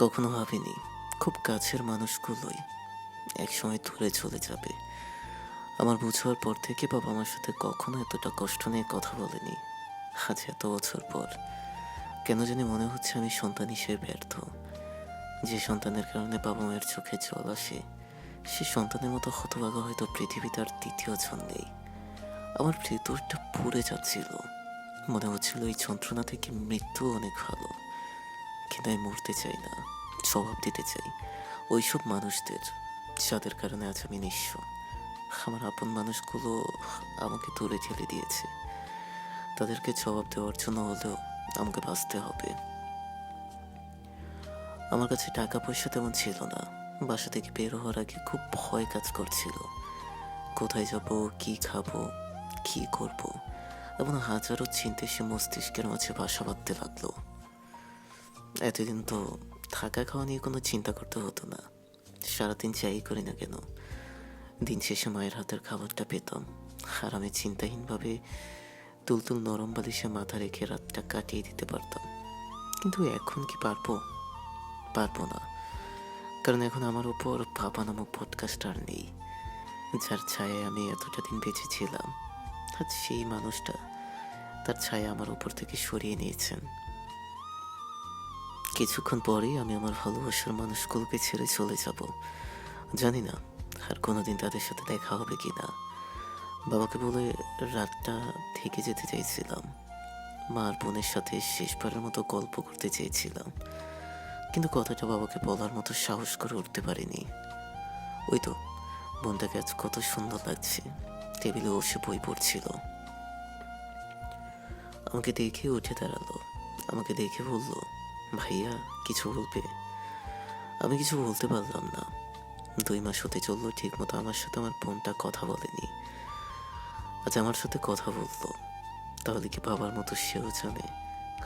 কখনো ভাবিনি, খুব কাছের মানুষগুলোই একসময় দূরে চলে যাবে। আমার বুঝার পর থেকে বাবা আমার সাথে কখনো এতটা কষ্ট নিয়ে কথা বলেনি। আজ এত বছর পর কেন জানি মনে হচ্ছে আমি সন্তান হিসেবে ব্যর্থ। যে সন্তানের কারণে বাবা মায়ের চোখে জল আসে, সে সন্তানের মতো হতভাগা হয়তো পৃথিবীতে আর দ্বিতীয় নেই। আমার ভেতরটা পুড়ে যাচ্ছিল। মনে হচ্ছিল এই যন্ত্রণা থেকে মৃত্যু অনেক ভালো। আমি মরতে চাই না জবাব দিতে চাই। ওইসব মানুষদের, যাদের কারণে আজ আমি নিঃস্ব। আমার আপন মানুষগুলো আমাকে দূরে ঠেলে দিয়েছে। তাদেরকে জবাব দেওয়ার জন্য হলেও আমাকে বাঁচতে হবে। আমার কাছে টাকা পয়সা তেমন ছিল না। বাসা থেকে বের হওয়ার আগে খুব ভয় কাজ করছিল। কোথায় যাব, কি খাব, কি করব? এমন হাজারো চিন্তা সে মস্তিষ্কের মাঝে বাসা বাঁধতে লাগল। এতদিন তো থাকা খাওয়া নিয়ে কোনো চিন্তা করতে হতো না। সারাদিন যাই করি না কেন? দিন শেষে মায়ের হাতের খাবারটা পেতাম। আর আমি চিন্তাহীনভাবে তুলতুল নরম বালিশে মাথা রেখে রাতটা কাটিয়ে দিতে পারতাম। কিন্তু এখন কি পারব? পারব না। কারণ এখন আমার উপর বাবা নামক পডকাস্ট আর নেই। যার ছায়ায় আমি এতটা দিন বেঁচে ছিলাম। আজ সেই মানুষটা তার ছায়া আমার উপর থেকে সরিয়ে নিয়েছেন। কিছুক্ষণ পরেই আমি আমার ভালোবাসার মানুষগুলোকে ছেড়ে চলে যাব। জানি না আর কোনোদিন তাদের সাথে দেখা হবে কি না। বাবাকে বলে রাতটা থেকে যেতে চাইছিলাম মা আর বোনের সাথে শেষবারের মতো গল্প করতে চেয়েছিলাম। কিন্তু কথাটা বাবাকে বলার মতো সাহস করে উঠতে পারিনি। ওই তো, বোনটাকে আজ কত সুন্দর লাগছে। টেবিলে বসে বই পড়ছিল। আমাকে দেখে উঠে দাঁড়াল। আমাকে দেখে বলল ভাইয়া, কিছু বলবে? আমি কিছু বলতে পারলাম না। দুই মাস হতে চলল ঠিক মতো আমার সাথে আমার বোনটা কথা বলেনি। আজ আমার সাথে কথা বলল। তাহলে কি বাবার মতো সেও জানে?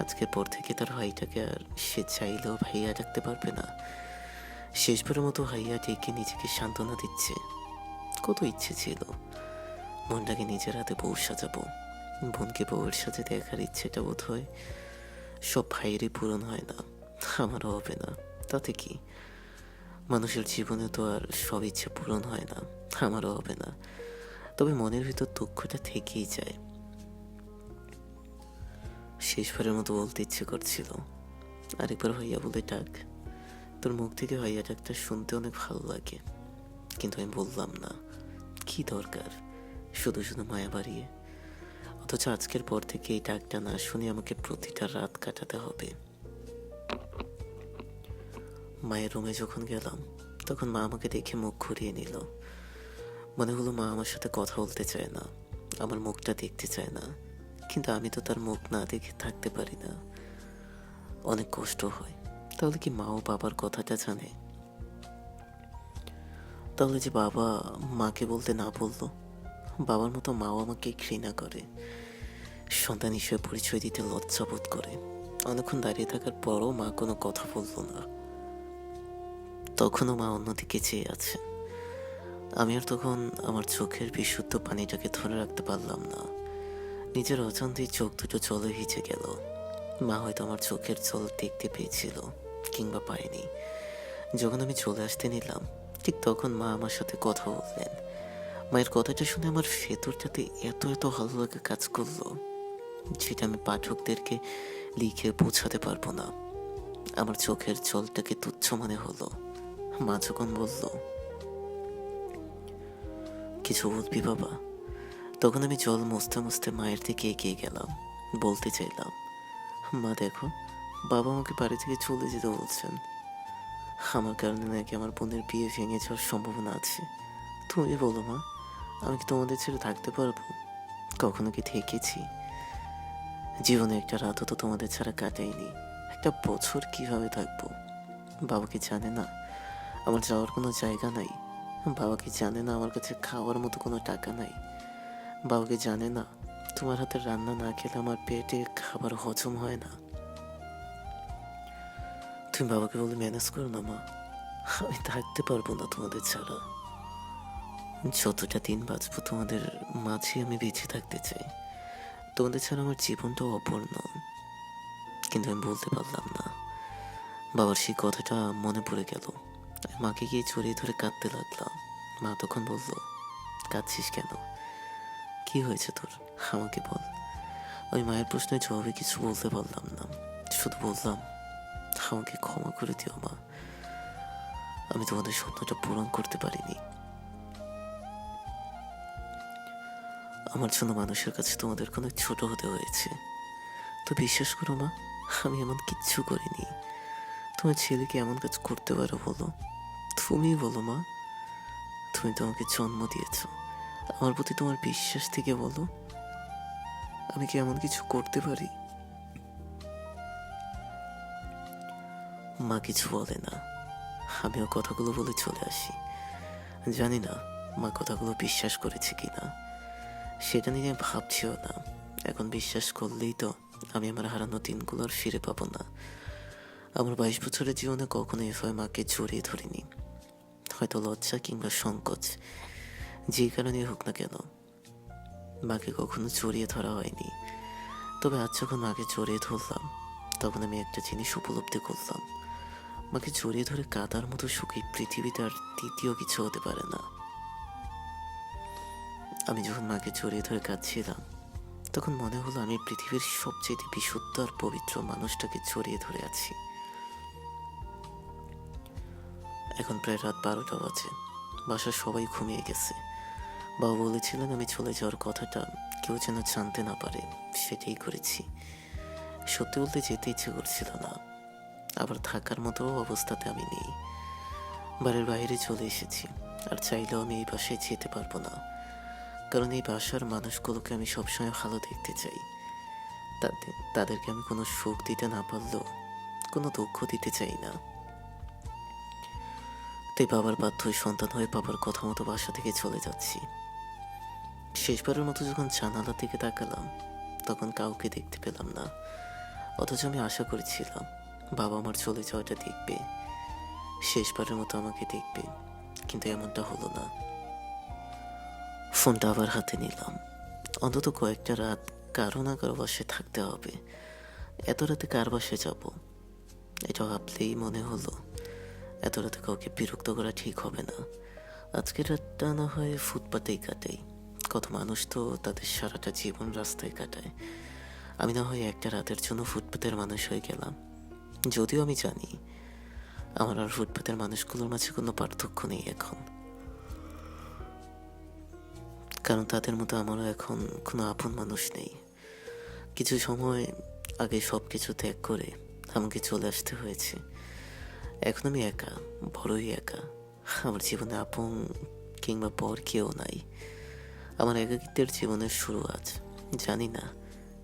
আজকের পর থেকে তার ভাইটাকে আর সে চাইলেও ভাইয়া ডাকতে পারবে না। শেষবারের মতো ভাইয়া ডেকে নিজেকে সান্ত্বনা দিচ্ছে। কত ইচ্ছে ছিল। মনটাকে নিজের হাতে বউ সাজাবো। বোনকে বউয়ের সাথে দেখার ইচ্ছেটা বোধ হয় সব ভাইয়েরই পূরণ হয় না আমারও হবে না। তাতে কি? মানুষের জীবনে তো আর সব ইচ্ছে পূরণ হয় না, আমারও হবে না। তবে মনের ভিতর দুঃখটা থেকেই যায়। শেষবারের মতো বলতে ইচ্ছে করছিল, আরেকবার ভাইয়া বলে ডাক। তোর মুখ থেকে ভাইয়া ডাকটা শুনতে অনেক ভালো লাগে, কিন্তু আমি বললাম না, কি দরকার? শুধু শুধু মায়া বাড়িয়ে। অথচ আজকের পর থেকে এই ডাকটা না শুনে আমাকে প্রতিটা রাত কাটাতে হবে। মায়ের রুমে যখন গেলাম, তখন মা আমাকে দেখে মুখ ঘুরিয়ে নিল। মনে হলো মা আমার সাথে কথা বলতে চায় না, আমার মুখটা দেখতে চায় না, কিন্তু আমি তো তার মুখ না দেখে থাকতে পারি না। অনেক কষ্ট হয়, তাহলে কি মা ও বাবার কথাটা জানে? তাহলে যে বাবা মাকে বলতে না বলল? বাবার মতো মাও আমাকে ঘৃণা করে। সন্তান হিসেবে পরিচয় দিতে লজ্জা বোধ করে। অনেকক্ষণ দাঁড়িয়ে থাকার পরও মা কোনো কথা বলল না। তখনও মা অন্যদিকে চেয়ে আছে। আমি আর তখন আমার চোখের বিশুদ্ধ পানিটাকে ধরে রাখতে পারলাম না। নিজের অজান্তেই চোখ দুটো জলে ভিজে গেল। মা হয়তো আমার চোখের জল দেখতে পেয়েছিল কিংবা পায়নি। যখন আমি চলে আসতে নিলাম, ঠিক তখন মা আমার সাথে কথা বললেন। মায়ের কথাটা শুনে আমার ভেতরটাতে এত এত ভালো লাগা কাজ করল, যেটা আমি পাঠকদেরকে লিখে বোঝাতে পারব না। আমার চোখের জলটাকে তুচ্ছ মনে হলো। মা যখন বলল, কিছু বলবি বাবা? তখন আমি জল মুছতে মুছতে মায়ের দিকে এগিয়ে গেলাম, বলতে চাইলাম, মা দেখো, বাবা আমাকে বাড়ি থেকে চলে যেতে বলছেন। আমার কারণে নাকি আমার বোনের বিয়ে ভেঙে যাওয়ার সম্ভাবনা আছে। তুমি বলো মা। আমি কি তোমাদের ছেড়ে থাকতে পারব? কখনো কি থেকেছি? জীবনে একটা রাতও তো তোমাদের ছাড়া কাটাইনি। একটা বছর কীভাবে থাকব? বাবা কি জানে না? আমার যাওয়ার কোনো জায়গা নাই। বাবা কি জানে না আমার কাছে খাওয়ার মতো কোনো টাকা নাই? বাবাকে জানে না? তোমার হাতের রান্না না খেলে আমার পেটে খাবার হজম হয় না। তুমি বাবাকে বলে ম্যানেজ করো না, মা। আমি থাকতে পারব না তোমাদের ছাড়া। যতটা দিন বাঁচবো তোমাদের মাঝে আমি বেঁচে থাকতে চাই। তোমাদের ছাড়া আমার জীবনটাও অপূর্ণ। কিন্তু আমি বলতে পারলাম না। বাবার সেই কথাটা মনে পড়ে গেল। মাকে গিয়ে জড়িয়ে ধরে কাঁদতে লাগলাম। মা তখন বলল, কাঁদছিস কেন? কি হয়েছে তোর? আমাকে বল। ওই মায়ের প্রশ্নের জবাবে কিছু বলতে পারলাম না। শুধু বললাম, আমাকে ক্ষমা করে দিও মা। আমি তোমাদের স্বপ্নটা পূরণ করতে পারিনি। আমার জন্য মানুষের কাছে তোমাদের কোনো ছোট হতে হয়েছে। তো বিশ্বাস করো মা, আমি এমন কিচ্ছু করিনি। তোমার ছেলেকে এমন কাজ করতে পারো বলো। তুমি বলো মা, তুমি তো আমাকে জন্ম দিয়েছ। আমার প্রতি তোমার বিশ্বাস থেকে বলো, আমি কি এমন কিছু করতে পারি? মা কিছু বলে না। আমিও কথাগুলো বলে চলে আসি। জানি না মা কথাগুলো বিশ্বাস করেছে কি না সেটা নিয়ে ভাবছিও না। এখন বিশ্বাস করলেই তো আমি আমার হারানো দিনগুলো আর ফিরে পাবো না। আমার বাইশ বছরের জীবনে কখনো এভাবে মাকে জড়িয়ে ধরিনি। হয়তো লজ্জা কিংবা সংকোচ, যে কারণে হোক না কেন। মাকে কখনো জড়িয়ে ধরা হয়নি। তবে আজ যখন মাকে জড়িয়ে ধরলাম, তখন আমি একটা জিনিস উপলব্ধি করলাম। মাকে জড়িয়ে ধরে কাদার মতো সুখী পৃথিবীতে আর দ্বিতীয় কিছু হতে পারে না। আমি যখন মাকে জড়িয়ে ধরে কাঁদছিলাম, তখন মনে হলো আমি পৃথিবীর সবচেয়ে বিশুদ্ধ আর পবিত্র মানুষটাকে জড়িয়ে ধরে আছি। এখন প্রায় রাত বারোটা বাজে। বাসার সবাই ঘুমিয়ে গেছে। বাবা বলেছিলেন, আমি চলে যাওয়ার কথাটা কেউ যেন জানতে না পারে, সেটাই করেছি। সত্যি বলতে যেতে ইচ্ছে করছিল না। আবার থাকার মতো অবস্থাতে আমি নেই। বাড়ির বাইরে চলে এসেছি। আর চাইলেও আমি এই বাসায় যেতে পারব না। কারণ এই বাসার মানুষগুলোকে আমি সবসময় ভালো দেখতে চাই। তাদের তাদেরকে আমি কোনো সুখ দিতে না পারলেও কোনো দুঃখ দিতে চাই না। তাই বাবার বাধ্য সন্তান হয়ে বাবার কথা মতো বাসা থেকে চলে যাচ্ছি। শেষবারের মতো যখন জানালা থেকে তাকালাম, তখন কাউকে দেখতে পেলাম না। অথচ আমি আশা করেছিলাম বাবা আমার চলে যাওয়াটা দেখবে। শেষবারের মতো আমাকে দেখবে, কিন্তু এমনটা হলো না। ফোনটা আবার হাতে নিলাম। অন্তত কয়েকটা রাত কারও না কারও বাসে থাকতে হবে। এত রাতে কার বাসে যাব? এটা ভাবলেই মনে হলো, এত রাতে কাউকে বিরক্ত করা ঠিক হবে না। আজকের রাতটা না হয় ফুটপাতেই কাটাই। কত মানুষ তো তাদের সারাটা জীবন রাস্তায় কাটায়। আমি না হয় একটা রাতের জন্য ফুটপাতের মানুষ হয়ে গেলাম। যদিও আমি জানি, আমার আর ফুটপাতের মানুষগুলোর মাঝে কোনো পার্থক্য নেই এখন। কারণ তাদের মতো আমারও এখন কোনো আপন মানুষ নেই। কিছু সময় আগে সব কিছু ত্যাগ করে আমাকে চলে আসতে হয়েছে। এখন আমি একা, বড়ই একা। আমার জীবনে আপন কিংবা পর কেউ নাই। আমার একাকিত্বের জীবনের শুরু আজ। জানি না,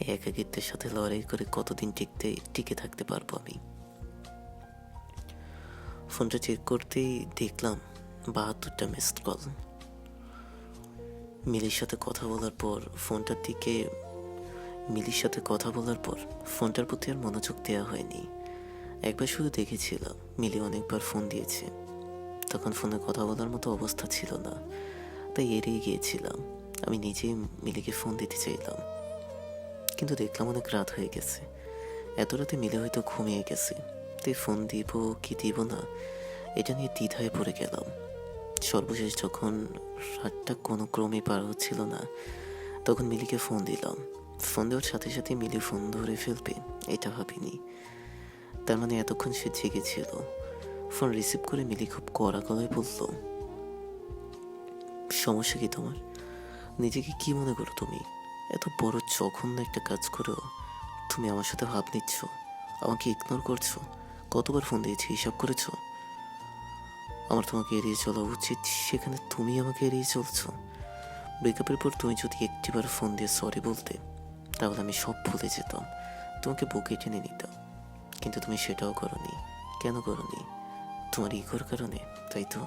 এই একাকিত্বের সাথে লড়াই করে কতদিন টিকতে, টিকে থাকতে পারব আমি। ফোনটা চেক করতেই দেখলাম বাহাত্তরটা মিসড কল মিলির সাথে কথা বলার পর, ফোনটার দিকে, মিলির সাথে কথা বলার পর, ফোনটার প্রতি আর মনোযোগ দেওয়া হয়নি। একবার শুধু দেখেছিলাম, মিলি অনেকবার ফোন দিয়েছে। তখন ফোনে কথা বলার মতো অবস্থা ছিল না, তাই এড়িয়ে গিয়েছিলাম। আমি নিজেই মিলিকে ফোন দিতে চাইলাম। কিন্তু দেখলাম অনেক রাত হয়ে গেছে। এত রাতে মিলে হয়তো ঘুমিয়ে গেছে। তাই ফোন দিব কি দিব না, এটা নিয়ে দ্বিধায় পড়ে গেলাম। সর্বশেষ যখন রাতটা কোনো ক্রমে পার হচ্ছিল না, তখন মিলিকে ফোন দিলাম। ফোন দেওয়ার সাথে সাথে মিলি ফোন ধরে ফেলবে, এটা ভাবিনি। তার মানে এতক্ষণ সে জেগেছিল ফোন রিসিভ করে মিলি খুব কড়া গলায় বলল, সমস্যা কি তোমার? নিজেকে কি মনে করো তুমি? এত বড় জঘন্য একটা কাজ করেও তুমি আমার সাথে ভাব নিচ্ছ, আমাকে ইগনোর করছ? কতবার ফোন দিয়েছি হিসাব করেছ? আমার তোমাকে এড়িয়ে চলা উচিত। সেখানে তুমি আমাকে এড়িয়ে চলছো। ব্রেকআপের পর তুমি যদি একটিবার ফোন দিয়ে সরি বলতে, তাহলে আমি সব ভুলে যেতাম। তোমাকে বুকে টেনে নিতাম। কিন্তু তুমি সেটাও করনি। কেন করনি? তোমার ইগোর কারণে, তাই তো?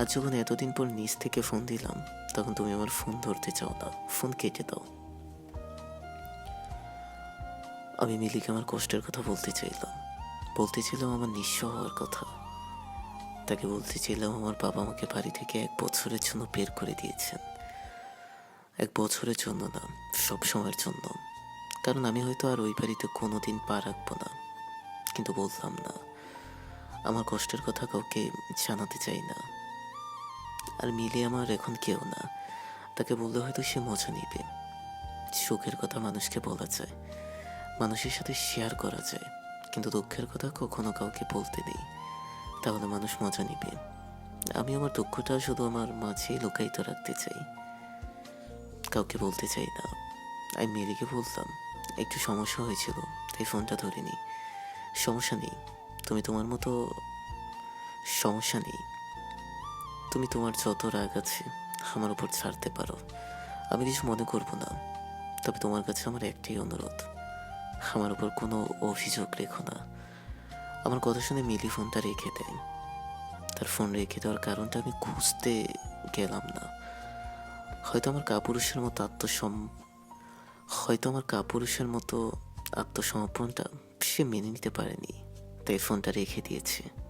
আজ যখন এতদিন পর নিজ থেকে ফোন দিলাম, তখন তুমি আমার ফোন ধরতে চাও না। ফোন কেটে দাও। আমি মিলিকে আমার কষ্টের কথা বলতে চাইলাম। বলতে ছিলাম আমার নিঃস্ব হওয়ার কথা। তাকে বলতে চাইলাম আমার বাবা আমাকে বাড়ি থেকে এক বছরের জন্য বের করে দিয়েছেন। এক বছরের জন্য না, সব সময়ের জন্য। কারণ আমি হয়তো আর ওই বাড়িতে কোনো দিন পা রাখব না। কিন্তু বললাম না। আমার কষ্টের কথা কাউকে জানাতে চাই না। আর মিলে আমার এখন কেউ না। তাকে বললে হয়তো সে মজা নিবে। সুখের কথা মানুষকে বলা যায়। মানুষের সাথে শেয়ার করা যায়। কিন্তু দুঃখের কথা কখনো কাউকে বলতে নেই। তাহলে মানুষ মজা নিবে। আমি আমার দুঃখটা শুধু আমার মাঝেই লুকায়িত রাখতে চাই। কাউকে বলতে চাই না। আমি মেরিকে বলতাম, একটু সমস্যা হয়েছিল, তাই ফোনটা ধরিনি। সমস্যা নেই। তুমি তোমার মতো সমস্যা নেই। তুমি তোমার যত রাগ আছে আমার উপর ছাড়তে পারো। আমি কিছু মনে করব না। তবে তোমার কাছে আমার একটাই অনুরোধ। আমার উপর কোনো অভিযোগ রেখো না। আমার কথা শুনে মিলি ফোনটা রেখে দেয়। তার ফোন রেখে দেওয়ার কারণটা আমি খুঁজতে গেলাম না। হয়তো আমার কাপুরুষের মতো আত্মসম, হয়তো আমার কাপুরুষের মতো আত্মসমর্পণটা সে মেনে নিতে পারেনি। তাই ফোনটা রেখে দিয়েছে।